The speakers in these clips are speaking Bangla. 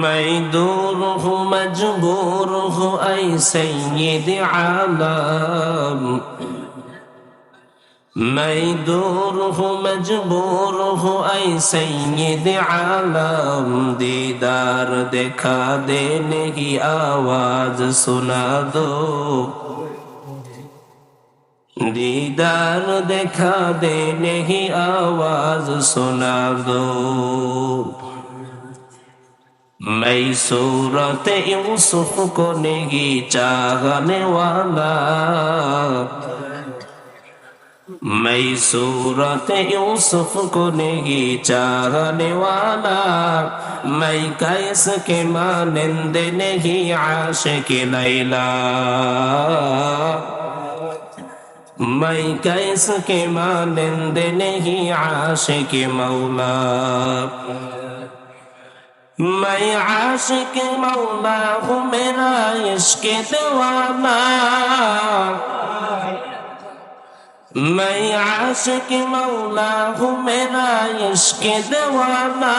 मैं दूर हूँ मजबूर हूँ ऐ सैयद आलम मैं दूर हूँ मजबूर हूँ ऐ सैयद आलम दीदार देखा देने की आवाज सुना दो दीदार देखा देने की आवाज सुना दो میں صورت یوسف کو نگی چاہنے والا میں صورت یوسف کو نگی چاہنے والا میں کیس کے مانند نہیں عاشق لیلا میں کیس کے مانند نہیں عاشق مولا میں عاشق مولا ہوں میرا عشق دیوانہ میں عاشق مولا ہوں میرا عشق دیوانہ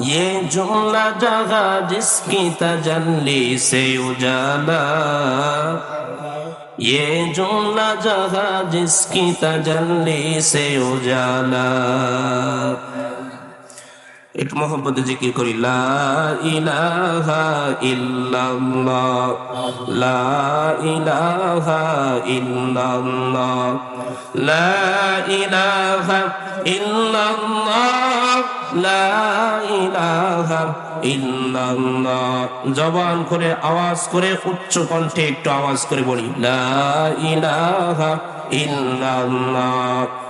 یہ جملہ جگہ جس کی تجلی سے اجالا یہ جملہ جگہ جس کی تجلی سے اجالا একটু মোহাম্মদ জিকির করি ইলাহা লা ইলাহা লা লা জবান করে, আওয়াজ করে, উচ্চ কণ্ঠে একটু আওয়াজ করে বলি, লা ইলাহা ইল্লাল্লাহ।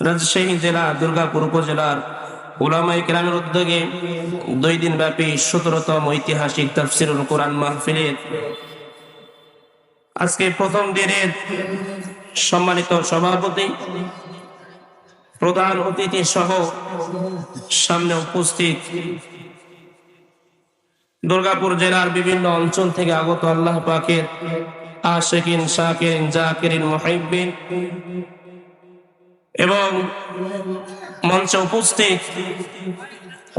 রাজশাহী জেলা দুর্গাপুর উপজেলার ওলামাই কেরামের উদ্যোগে দুই দিন ব্যাপী সতেরোতম ঐতিহাসিক তফসিরুল কোরআন মাহফিলের আজকে প্রথম দিনের সম্মানিত সভাপতি, প্রধান অতিথি সহ সামনে উপস্থিত দুর্গাপুর জেলার বিভিন্ন অঞ্চল থেকে আগত আল্লাহ পাকের আশেকিন, শাকিরিন, জাকিরিন মহিবিন এবং মঞ্চে উপস্থিত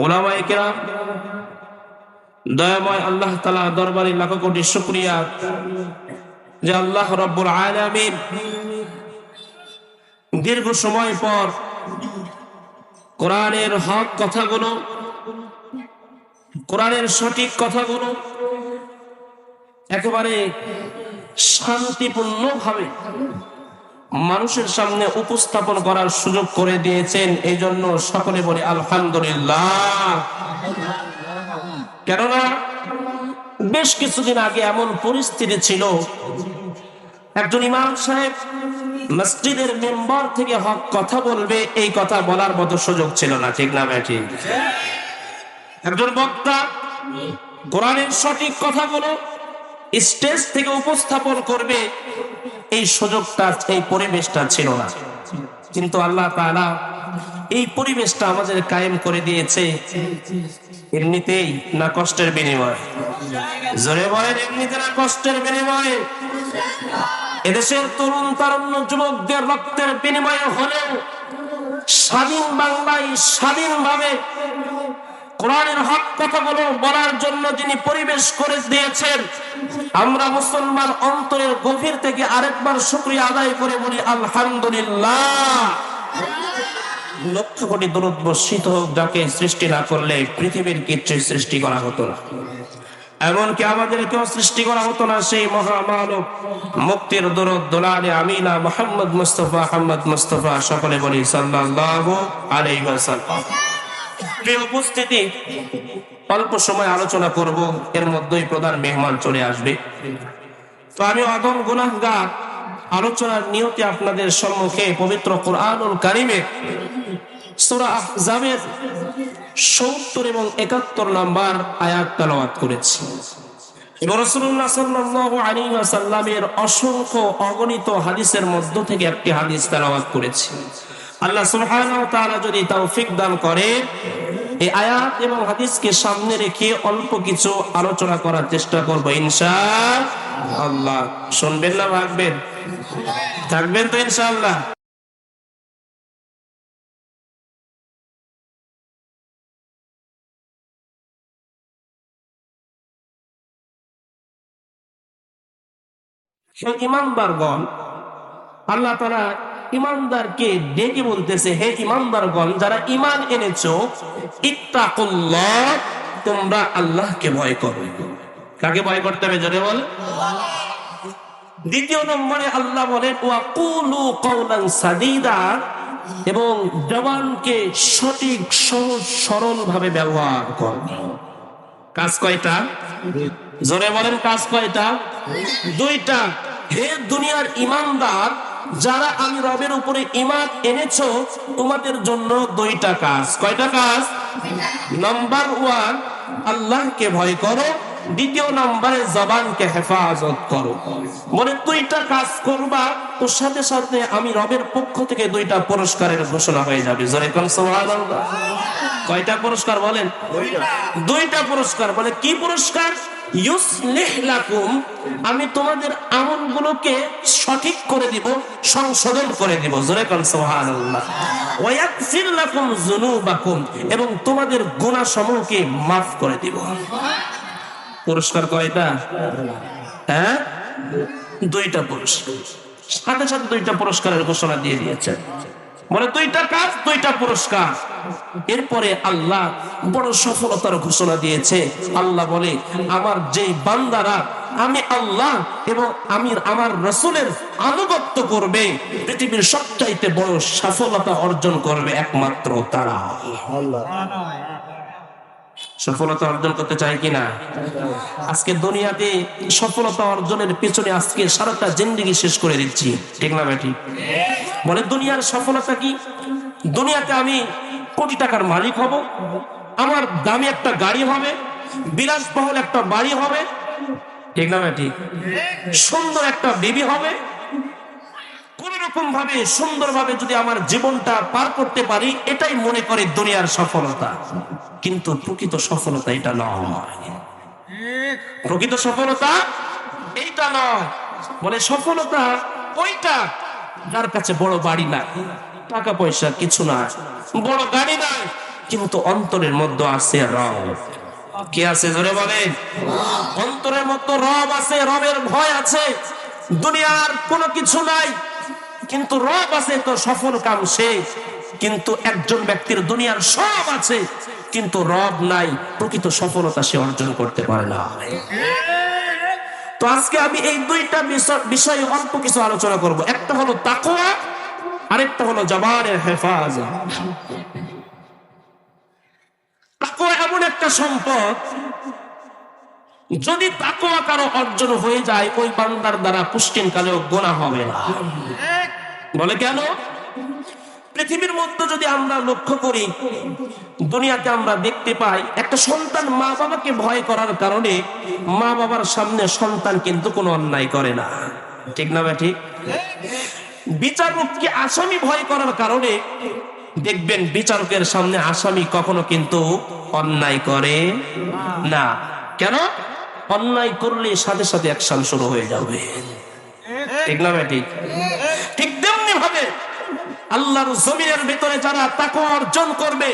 ওলামাই কেরাম, দয়াময় আল্লাহ তালা দরবারে লাখো কোটি শুক্রিয়া যে আল্লাহ রব্বুল আলামিন দীর্ঘ সময় পর কোরআনের হক কথাগুলো, কোরআনের সঠিক কথাগুলো একেবারে শান্তিপূর্ণ ভাবে মানুষের সামনে উপস্থাপন করার সুযোগ করে দিয়েছেন এই জন্য সকলে বলে আলহামদুলিল্লাহ। কেননা, বেশ কিছুদিন আগে এমন পরিস্থিতি ছিল, একজন ইমাম সাহেব মসজিদের মেম্বার থেকে হক কথা বলবে, এই কথা বলার মতো সুযোগ ছিল না, ঠিক না ব্যাটি একজন বক্তা কোরআনের সঠিক কথাগুলো স্টেজ থেকে উপস্থাপন করবে এই সুযোগটা, এই পরিবেশটা ছিল না। কিন্তু আল্লাহ তাআলা এই পরিবেশটা আমাদের কায়েম করে দিয়েছে এমনিতেই না কষ্টের বিনিময়। জোরে বলেন, এমনিতে না কষ্টের বিনিময়ে? এদেশের তরুণ তারুণ্য যুবকদের রক্তের বিনিময়ে হলেও স্বাধীন বাংলায় স্বাধীনভাবে কোরআনের হক কথাগুলো বলার জন্য যিনি পরিবেশ করে দিয়েছেন, আমরা মুসলমান অন্তরের গভীর থেকে আরেকবার শুক্রিয়া আদায় করে বলি, আলহামদুলিল্লাহ। লক্ষ কোটি বর্ষিত হোক, যাকে সৃষ্টি না করলে পৃথিবীর কিচ্ছু সৃষ্টি করা হতো না। এমনকি আমাদের কেউ সৃষ্টি করা হতো না, সেই মহামানব মুক্তির দরদ দোলালে আমিনা মোহাম্মদ মুস্তফা, আহমদ মুস্তফা, সকলে বলি আলাইহি ওয়াসাল্লাম। প্রিয় উপস্থিতি। অল্প সময় আলোচনা করব, এর মধ্যেই প্রধান মেহমান চলে আসবে। তো আমি অদম গুনাহগার। আলোচনার নিয়তে আপনাদের সম্মুখে পবিত্র কোরআনুল কারিমের সূরা আহজাবের সত্তর এবং একাত্তর নাম্বার আয়াত তেলাওয়াত করেছি। অসংখ্য অগণিত হাদিসের মধ্য থেকে একটি হাদিস তেলাওয়াত করেছি। আল্লাহ সুবহানাহু ওয়া তাআলা যদি তৌফিক দান করে, এই আয়াত এবং হাদিসকে সামনে রেখে অল্প কিছু আলোচনা করার চেষ্টা করব ইনশাআল্লাহ। শুনবেন না ভাববেন থাকবেন তো ইনশাআল্লাহ। সে ইমানদারগণ, আল্লাহ তারা ইমানদারকে ডেকে বলতেছে, হে ইমানদারগণ, যারা ইমান এনেছো, ইত্তাকুল্লাহ, তোমরা আল্লাহকে ভয় করো। কাকে ভয় করতে হবে, জোরে বল। দ্বিতীয় নম্বরে আল্লাহ বলেন সাদিদা, এবং জবানকে সঠিক, সহজ সরল ভাবে ব্যবহার করো। কাজ কয়টা? জোরে বলেন, কাজ কয়টা? দুইটা। হে দুনিয়ার ইমানদার যারা আমি রবের উপরে ইমান এনেছো, তোমাদের জন্য দুইটা কাজ। কয়টা কাজ? নাম্বার ওয়ান, আল্লাহকে ভয় করো। দ্বিতীয় নম্বরে, জবানকে হেফাজত করো। বলে, দুইটা কাজ করবা তোর সাথে সাথে আমি রবের পক্ষ থেকে দুইটা পুরস্কারের ঘোষণা হয়ে যাবে। কয়টা পুরস্কার বলেন? দুইটা পুরস্কার। বলে, কি পুরস্কার? আমি তোমাদের আমলগুলোকে সঠিক করে দিব, সংশোধন করে দিব। এবং তোমাদের গুনাহ সমূহকে maaf করে দিব। পুরস্কার কয়টা? হ্যাঁ? দুইটা পুরস্কার। সাথে সাথে দুইটা পুরস্কারের ঘোষণা দিয়ে দিয়েছেন বলে, দুইটা কাজ, দুইটা পুরস্কার। এরপরে আল্লাহ বড় সফলতার ঘোষণা দিয়েছে। আল্লাহ বলে, আমার যেই বান্দারা আমি আল্লাহ এবং আমি আমার রসুলের আনুগত্য করবে, পৃথিবীর সবচাইতে বড় সফলতা অর্জন করবে একমাত্র তারা। সফলতা অর্জন করতে চাই কিনা? আজকে দুনিয়াতে সফলতা অর্জনের পেছনে আজকে সারাটা জিন্দিগি শেষ করে দিচ্ছি। ঠিক না ব্যাটি বলে, দুনিয়ার সফলতা কি? দুনিয়াতে আমি কোটি টাকার মালিক হব। আমার দামি একটা গাড়ি হবে, বিলাসবহুল একটা বাড়ি হবে, ঠিক না ব্যাটি সুন্দর একটা বেবি হবে। কোন রকম ভাবে সুন্দর ভাবে যদি আমার জীবনটা পার করতে পারি, এটাই মনে করে দুনিয়ার সফলতা। কিন্তু প্রকৃত সফলতা এটা নয়। প্রকৃত সফলতা এইটা নয়। বলে, সফলতা ওইটা যার কাছে বড় বাড়ি নাই, টাকা পয়সা কিছু না বড় গাড়ি নাই, কিন্তু অন্তরের মধ্যে আছে রব। কে আছে জোরে বলে অন্তরের মধ্যে রব আছে, রবের ভয় আছে, দুনিয়ার কোনো কিছু নাই, কিন্তু রব আছে তো সফল কাম শেষ কিন্তু একজন ব্যক্তির দুনিয়ার সব আছে, কিন্তু রব নাই, প্রকৃত সফলতা সে অর্জন করতে পারে না। তো আজকে আমি এই দুইটা বিষয়ে অল্প কিছু আলোচনা করব। একটা হলো তাকওয়া, আরেকটা হলো জবানের হেফাজত। এমন একটা সম্পদ, যদি তাকওয়া কারও অর্জন হয়ে যায়, ওই বান্দার দ্বারা পুষ্টিন কালেও গোনা হবে না। বলে কেন? পৃথিবীর মধ্যে যদি আমরা লক্ষ্য করি, দুনিয়াতে আমরা দেখতে পাই, একটা সন্তান মা বাবাকে ভয় করার কারণে মা বাবার সামনে সন্তান কিন্তু কোনো অন্যায় করে না। ঠিক না ঠিক? বিচারককে আসামি ভয় করার কারণে দেখবেন বিচারকের সামনে আসামি কখনো কিন্তু অন্যায় করে না। কেন? অন্যায় করলে সাথে সাথে অ্যাকশন শুরু হয়ে যাবে। ঠিক না ঠিক? আল্লাহর জমিনের ভিতরে যারা তাকে অর্জন করবে,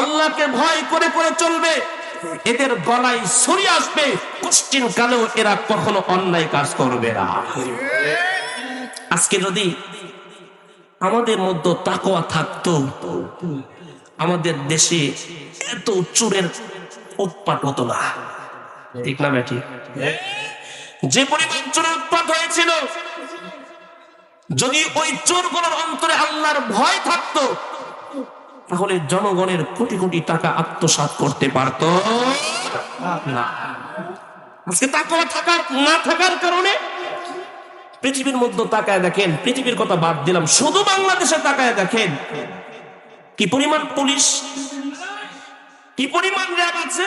আল্লাহকে ভয় করে করে চলবে, এদের গলায় সরি আসবে কুষ্টিন কালেও এরা কখনো অন্যায় কাজ করবে না। আজকে যদি আমাদের মধ্যে তাকোয়া থাকতো, আমাদের দেশে এত চোরের উৎপাত হতো না। ঠিক না ব্যাটি যে পরিমাণ চোরের উৎপাত হয়েছিল যদি ওই চোরগুলোর অন্তরে আল্লাহর ভয় থাকতো, তাহলে জনগণের কোটি কোটি টাকা আত্মসাৎ করতে পারত। না। থাকার না থাকার কারণে পৃথিবীর মধ্যে তাকায় দেখেন, পৃথিবীর কথা বাদ দিলাম, শুধু বাংলাদেশে তাকায় দেখেন, কি পরিমাণ পুলিশ, কি পরিমাণ র্যাব আছে,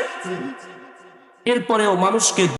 এরপরেও মানুষকে